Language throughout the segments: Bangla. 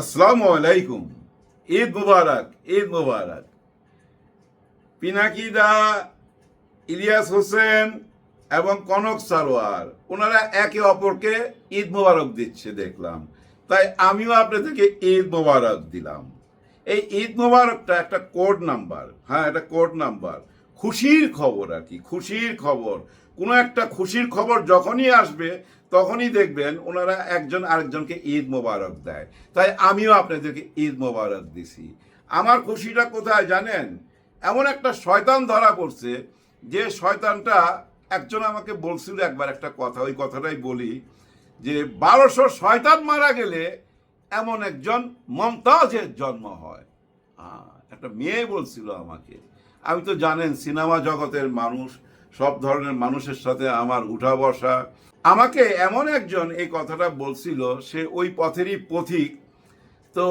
আসসালামু আলাইকুম। ঈদ মুবারক ঈদ মুবারক। পিনাকিদা, ইলিয়াস হোসেন এবং কনক সারোয়ার, ওনারা একে অপরকে ঈদ মোবারক দিচ্ছে দেখলাম। তাই আমিও আপনাদেরকে ঈদ মোবারক দিলাম। এই ঈদ মোবারকটা একটা কোড নাম্বার হ্যাঁ একটা কোড নাম্বার। খুশির খবর আর কি, খুশির খবর। কোনো একটা খুশির খবর যখনই আসবে তখনই দেখবেন ওনারা একজন আরেকজনকে ঈদ মোবারক দেয়। তাই আমিও আপনাদেরকে ঈদ মোবারক দিছি। আমার খুশিটা কোথায় জানেন? এমন একটা শয়তান ধরা পড়ছে যে শয়তানটা একজন আমাকে বলছিল একবার একটা কথা, ওই কথাটাই বলি যে বারোশো শয়তান মারা গেলে এমন একজন মমতাজের জন্ম হয়। একটা মেয়ে বলছিল আমাকে। আমি তো জানেন সিনেমা জগতের মানুষ, সব ধরনের মানুষের সাথে আমার উঠা বসা আমাকে এমন একজন এই কথাটা বলছিল, সে ওই পথেরই পথিক। তো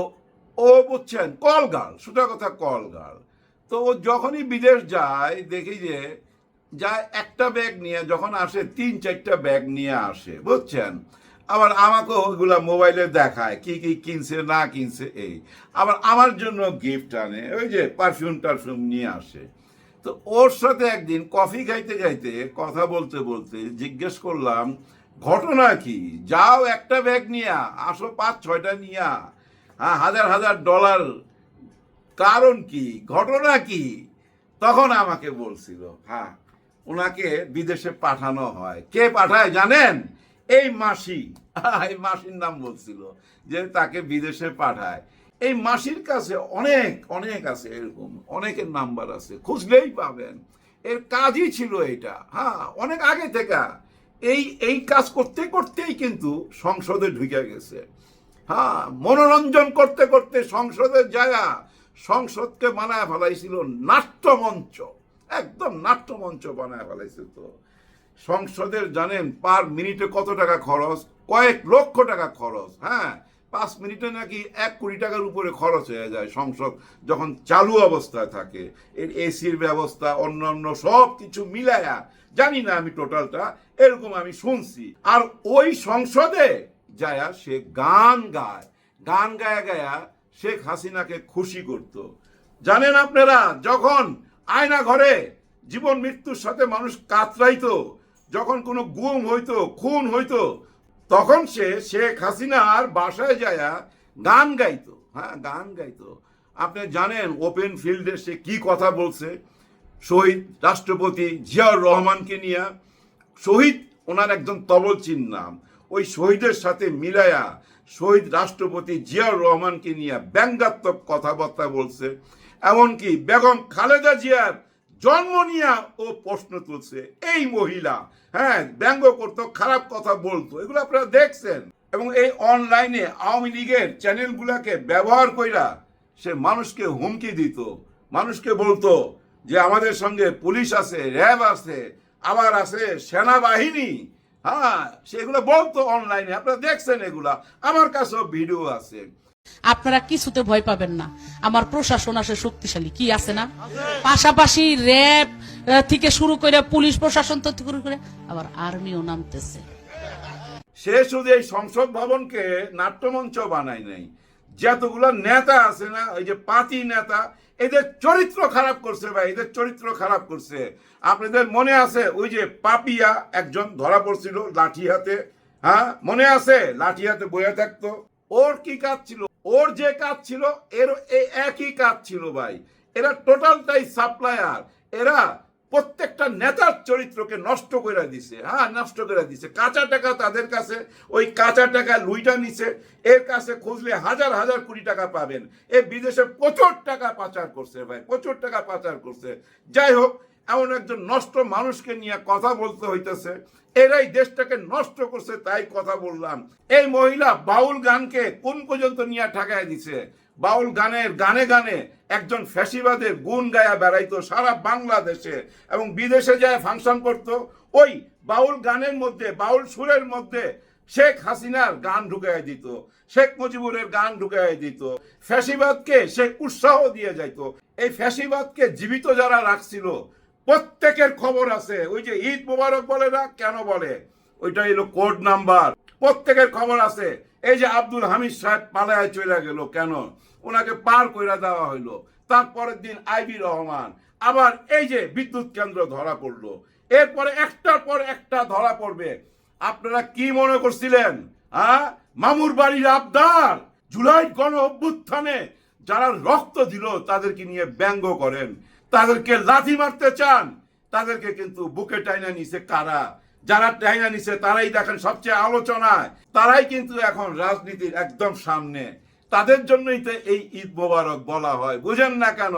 ও বুঝছেন কলগাল সোজা কথা কলগাল তো ও যখনই বিদেশ যায়, দেখি যে যায় একটা ব্যাগ নিয়ে, যখন আসে তিন চারটা ব্যাগ নিয়ে আসে, বুঝছেন? আবার আমাকেও ওইগুলা মোবাইলে দেখায়, কি কি কিনছে, না কিনছে, এই। আবার আমার জন্য গিফট আনে, ওই যে পারফিউম টারফিউম নিয়ে আসে। তো ওর সাথে একদিন কফি খাইতে খাইতে কথা বলতে বলতে জিজ্ঞেস করলাম, ঘটনা কি? যাও একটা ব্যাগ নিয়া, আসো পাঁচ ছয়টা নিয়া। হ্যাঁ হাজার হাজার ডলার। কারণ কি? ঘটনা কি? তখন আমাকে বলছিল হ্যাঁ ওনাকে বিদেশে পাঠানো হয়। কে পাঠায় জানেন? এই মাসি। এই মাসির নাম বলছিল যে তাকে বিদেশে পাঠায়। এই মাসির কাছে অনেক অনেক আছে এরকম, অনেকের নাম্বার আছে, খুঁজলেই পাবেন। এর কাজই ছিল এটা হ্যাঁ অনেক আগে থেকে। এই এই কাজ করতে করতেই কিন্তু সংসদে ঢুকে গেছে। হ্যাঁ মনোরঞ্জন করতে করতে সংসদের জায়গা সংসদকে বানায় ফেলাইছিল নাট্যমঞ্চ। একদম নাট্যমঞ্চ বানায় ফেলাইছে তো। সংসদের জানেন, পার মিনিটে কত টাকা খরচ? কয়েক লক্ষ টাকা খরচ। হ্যাঁ পাঁচ মিনিটে নাকি এক কোটি টাকার উপরে খরচ হয়ে যায় সংসদ যখন চালু অবস্থায় থাকে। এর এসির ব্যবস্থা, অন্যান্য সব কিছু মিলায়া, জানি না আমি টোটালটা, এরকম আমি শুনছি। আর ওই সংসদে যায়া সে গান গায়, গান গায়া গায়া শেখ হাসিনাকে খুশি করত। জানেন আপনারা, যখন আয়না ঘরে জীবন মৃত্যুর সাথে মানুষ কাতরাইতো, যখন কোনো গুম হইতো, খুন হইতো তখন সে শেখ হাসিনার বাসায় যায়া গান গাইতো। হ্যাঁ গান গাইতো। আপনি জানেন ওপেন ফিল্ডে সে কি কথা বলছে? শহীদ রাষ্ট্রপতি জিয়াউর রহমানকে নিয়ে। শহীদ ওনার একজন তবলচিন নাম ওই শহীদের সাথে মিলায়া শহীদ রাষ্ট্রপতি জিয়াউর রহমানকে নিয়ে ব্যঙ্গাত্মক কথাবার্তা বলছে। এমনকি বেগম খালেদা জিয়ার জন্ম নিয়ে ও প্রশ্ন তুলছে, এই মহিলা হ্যাঁ ব্যঙ্গ করতো, খারাপ কথা বলতো, এগুলো আপনারা দেখছেন? এবং এই অনলাইনে আওয়ামী লীগের চ্যানেলগুলোকে ব্যবহার কইরা সে মানুষকে হুমকি দিত, মানুষকে বলতো যে আমাদের সঙ্গে পুলিশ আছে, র্যাব আছে, আবার আছে সেনাবাহিনী হ্যাঁ সেগুলো বলতো অনলাইনে, আপনারা দেখছেন এগুলা, আমার কাছেও ভিডিও আছে। আপনারা কিছুতে ভয় পাবেন না। আমার প্রশাসন আসে শক্তিশালী। কি আছে না? পাশাপাশি র্যাব থেকে শুরু করে পুলিশ প্রশাসন তো শুরু করে আবার আর্মিও নামতেছে। সে শুধু এই সংসদ ভবনকে নাট্যমঞ্চ বানায় নাই। যতগুলো নেতা আছে না, ওই যে পাতি নেতা, এদের চরিত্র খারাপ করছে ভাই, এদের চরিত্র খারাপ করছে। আপনাদের মনে আছে ওই যে পাপিয়া একজন ধরা পড়ছিল লাঠি হাতে? হ্যাঁ মনে আছে? লাঠি হাতে বয়ে থাকতো। ওর কি কাজ ছিল? ওর যে কাজ ছিল, এর একই কাজ ছিল ভাই। এরা টোটালটাই সাপ্লায়ার এরা প্রত্যেকটা নেতার চরিত্রকে নষ্ট করে দিছে। হ্যাঁ নষ্ট করে দিছে। কাঁচা টাকা তাদের কাছে, ওই কাঁচা টাকা লুইটা নিছে। এর কাছে খুঁজলে হাজার হাজার কোটি টাকা পাবেন। এ বিদেশে প্রচুর টাকা পাচার করছে ভাই, প্রচুর টাকা পাচার করছে। যাই হোক এমন একজন নষ্ট মানুষকে নিয়ে কথা বলতে হইতেছে। এরাই দেশটাকে নষ্ট করছে, তাই কথা বললাম। এই মহিলা বাউল গানকে কোন পর্যন্ত নিয়ে ঠাকায় দিছে? বাউল গানের গানে গানে একজন ফ্যাসিবাদের গুণ গায়া বেড়াইতো সারা বাংলাদেশে এবং বিদেশে যায় ফাংশন করত। ওই বাউল গানের মধ্যে, বাউল সুরের মধ্যে শেখ হাসিনার গান ঢুকাই দিত। শেখ মুজিবুরের গান ঢুকাই দিত। ফ্যাসিবাদকে সে উৎসাহ দিয়ে যাইত। এই ফ্যাসিবাদকে জীবিত যারা রাখছিল প্রত্যেকের খবর আছে। ওই যে ঈদ মোবারক বলে না? কেন বলে? ওইটা হলো কোড নাম্বার। প্রত্যেকের খবর আছে। এই যে আব্দুল হামিদ সাহেব পালায় চলে গেল, কেন? ওনাকে পার কইরা দেওয়া হইল। তারপরের দিন আইবি রহমান আবার এই যে বিদ্যুৎ কেন্দ্র ধরা পড়ল। এরপরে একটার পর একটা ধরা পড়বে। আপনারা কি মনে করছিলেন? হ্যাঁ? মামুর বাড়ির আবদার। জুলাই গণ অভ্যুত্থানে যারা রক্ত দিল, তাদেরকে নিয়ে ব্যঙ্গ করেন। তাদেরকে লাথি মারতে চান, তাদেরকে কিন্তু বুকে টাইনা নিছে কারা? যারা টাইনা নিছে, তারাই দেখেন সবচেয়ে আলোচনায়। তারাই কিন্তু এখন রাজনীতির একদম সামনে। তাদের জন্যই তো এই ঈদ মোবারক বলা হয়। বুঝেন না কেন?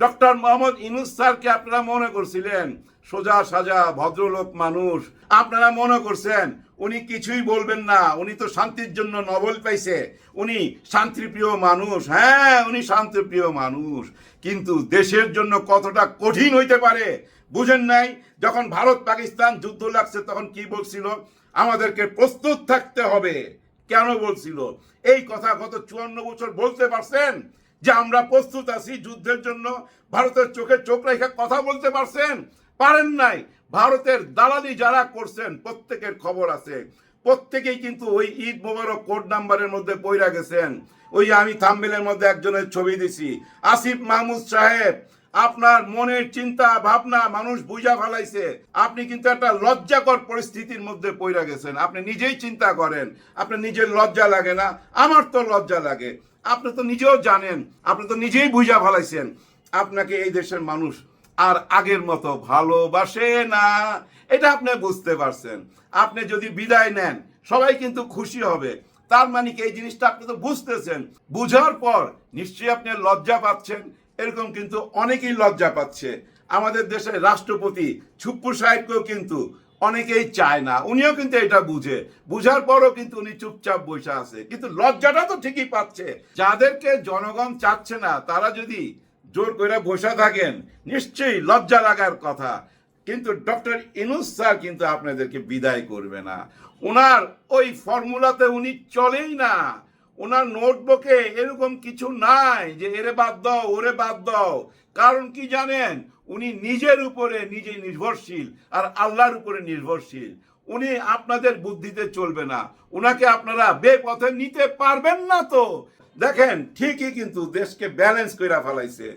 ডক্টর মোহাম্মদ ইনুস স্যারকে আপনারা মনে করছিলেন, সোজা সাজা, ভদ্রলোক মানুষ। আপনারা মনে করছেন, উনি কিছুই বলবেন না, উনি তো শান্তির জন্য নবল পাইছে, উনি শান্তিপ্রিয় মানুষ। হ্যাঁ উনি শান্তিপ্রিয় মানুষ। কিন্তু দেশের জন্য কতটা কঠিন হইতে পারে, বুঝেন নাই? যখন ভারত পাকিস্তান যুদ্ধ লাগছে, তখন কি বলছিল? আমাদেরকে প্রস্তুত থাকতে হবে। কেন বলছিল? এই কথা গত চুয়ান্ন বছর বলতে পারছেন? যে আমরা প্রস্তুত আছি যুদ্ধের জন্য। ভারতের চোখে চোখ রেখে কথা বলতে পারছেন? পারেন নাই। ভারতের দালালি যারা করছেন, প্রত্যেকের খবর আছে। প্রত্যেকেই কিন্তু ওই ঈদ মোবারক কোড নাম্বারের মধ্যে পইরা গেছেন। ওই আমি থাম্বেলের মধ্যে একজনের ছবি দিছি। আসিফ মাহমুদ সাহেব, আপনার মনের চিন্তা, ভাবনা মানুষ বুঝা ফেলাইছে। আপনি কিন্তু একটা লজ্জাকর পরিস্থিতির মধ্যে পইরা গেছেন। আপনি নিজেই চিন্তা করেন। আপনার নিজের লজ্জা লাগে না। আমার তো লজ্জা লাগে। আপনি তো নিজেও জানেন, আপনি তো নিজেই বুঝা ফেলাইছেন, আপনাকে এই দেশের মানুষ আর আগের মতো ভালোবাসে না। এটা আপনি বুঝতে পারছেন। আপনি যদি বিদায় নেন, সবাই কিন্তু খুশি হবে। তার মানে কি এই জিনিসটা আপনি তো বুঝতেছেন। বুঝার পর নিশ্চয়ই আপনি লজ্জা পাচ্ছেন। এরকম কিন্তু অনেকেই লজ্জা পাচ্ছে। আমাদের দেশের রাষ্ট্রপতি ছুপ্পু সাহেবকেও কিন্তু অনেকেই চায় না। উনিও কিন্তু এটা বুঝে। বুঝার পরও কিন্তু উনি চুপচাপ বসে আছে। কিন্তু লজ্জাটা তো ঠিকই পাচ্ছে। যাদেরকে জনগণ চাচ্ছে না, তারা যদি জোর করে বসে থাকেন, নিশ্চয়ই লজ্জা লাগার কথা। কিন্তু ডক্টর ইনুস স্যার কিন্তু আপনাদেরকে বিদায় করবে না। ওনার ওই ফর্মুলাতে উনি চলেই না। ওনার নোটবুকে এরকম কিছু নাই যে, এরে বাদ দাও, ওরে বাদ দাও। কারণ কি জানেন? উনি নিজের উপরে নিজে নির্ভরশীল আর আল্লাহর উপরে নির্ভরশীল। উনি আপনাদের বুদ্ধিতে চলবে না। উনাকে আপনারা বেপথে নিতে পারবেন না তো। দেখেন, ঠিকই কিন্তু দেশকে ব্যালেন্স করে ফেলাইছে।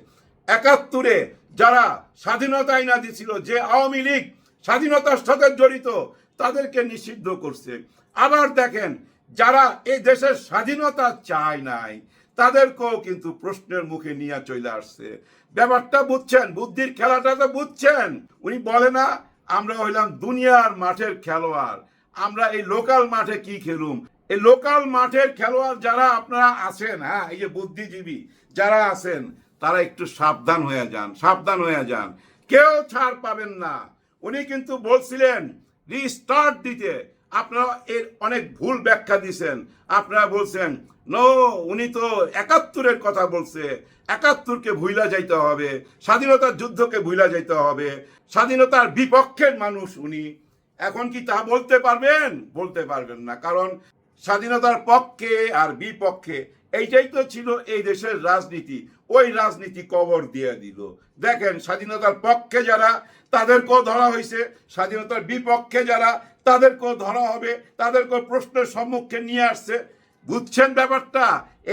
একাত্তরে যারা স্বাধীনতা আইনা দিছিল যে আওয়ামী লীগ স্বাধীনতার সাথে জড়িত, তাদেরকে নিষিদ্ধ করছে। আবার দেখেন যারা এই দেশের স্বাধীনতা চায় নাই, তাদেরকেও কিন্তু প্রশ্নের মুখে নিয়ে চলে আসছে। ব্যাপারটা বুঝছেন, বুদ্ধির খেলাটা তো বুঝছেন। উনি বলে না, আমরা হইলাম দুনিয়ার মাঠের খেলোয়াড়। আমরা এই লোকাল মাঠে কি খেলুম? এই লোকাল মাঠের খেলোয়াড় যারা আপনারা আছেন হ্যাঁ এই যে বুদ্ধিজীবী যারা আছেন, তারা একটু সাবধান হয়ে যান, সাবধান হয়ে যান। কেউ ছাড় পাবেন না। উনি কিন্তু বলছিলেন, রিস্টার্ট দিতে। আপনারা এর অনেক ভুল ব্যাখ্যা দিছেন। আপনারা বলছেন, নো, উনি তো একাত্তরের কথা বলছে। একাত্তরকে ভুইলা যাইতে হবে, স্বাধীনতার যুদ্ধকে ভুইলা যাইতে হবে, স্বাধীনতার বিপক্ষের মানুষ উনি। এখন কি তা বলতে পারবেন? বলতে পারবেন না, কারণ স্বাধীনতার পক্ষে আর বিপক্ষে এইটাই তো ছিল এই দেশের রাজনীতি। ওই রাজনীতি কবর দিয়ে দিল। দেখেন, স্বাধীনতার পক্ষে যারা, তাদেরকেও ধরা হয়েছে। স্বাধীনতার বিপক্ষে যারা, তাদেরকেও ধরা হবে। তাদেরকেও প্রশ্নের সম্মুখে নিয়ে আসছে। বুঝছেন ব্যাপারটা?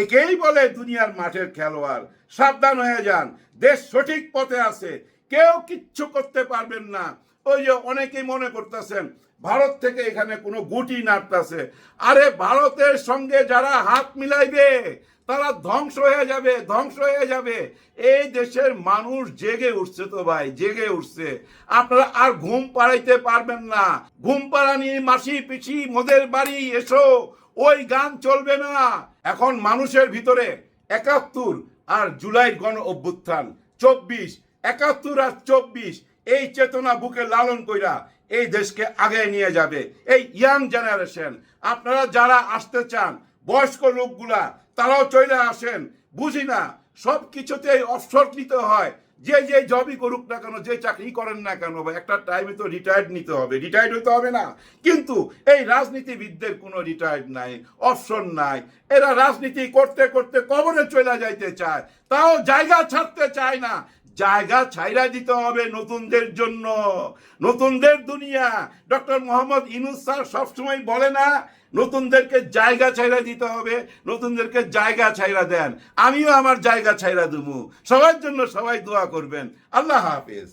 একেই বলে দুনিয়ার মাঠের খেলোয়াড়। সাবধান হয়ে যান। দেশ সঠিক পথে আছে। কেউ কিচ্ছু করতে পারবেন না। ওই যে অনেকেই মনে করতেছেন, ভারত থেকে এখানে কোনো গুটি নাড়তেছে। আরে ভারতের সঙ্গে যারা হাত মিলাইবে, তারা ধ্বংস হয়ে যাবে, ধ্বংস হয়ে যাবে। এই দেশের মানুষ জেগে উঠছে তো ভাই, জেগে উঠছে। আপনারা আর ঘুম পাড়াইতে পারবেন না। ঘুম পাড়ানি মাসি পিছি মোদের বাড়ি, এসো। ওই গান চলবে না। এখন মানুষের ভিতরে একাত্তর আর জুলাই গণ অভ্যুত্থান, চব্বিশ একাত্তর আর চব্বিশ, এই চেতনা বুকে লালন কইরা এই দেশকে আগে নিয়ে যাবে। এই ইয়াং জেনারেশন, আপনারা যারা আসতে চান, বয়স্ক লোকগুলা, তারাও চলে আসেন। বুঝি না, সব কিছুতেই অবসর নিতে হয়। যে যে জবই করুক না কেন, যে চাকরি করেন না কেন বা একটা টাইমে তো রিটায়ার্ড নিতে হবে। রিটায়ার্ড হতে হবে না। কিন্তু এই রাজনীতিবিদদের কোনো রিটায়ার্ড নাই অপশন নাই। এরা রাজনীতি করতে করতে কবরে চলে যাইতে চায়। তাও জায়গা ছাড়তে চায় না। জায়গা ছাইরা দিতে হবে নতুনদের জন্য। নতুনদের দুনিয়া। ডক্টর মোহাম্মদ ইনুস স্যার সবসময় বলে না, নতুনদেরকে জায়গা ছাইরা দিতে হবে, নতুনদেরকে জায়গা ছাইরা দেন। আমিও আমার জায়গা ছাইরা দেবো। সবার জন্য সবাই দোয়া করবেন। আল্লাহ হাফেজ।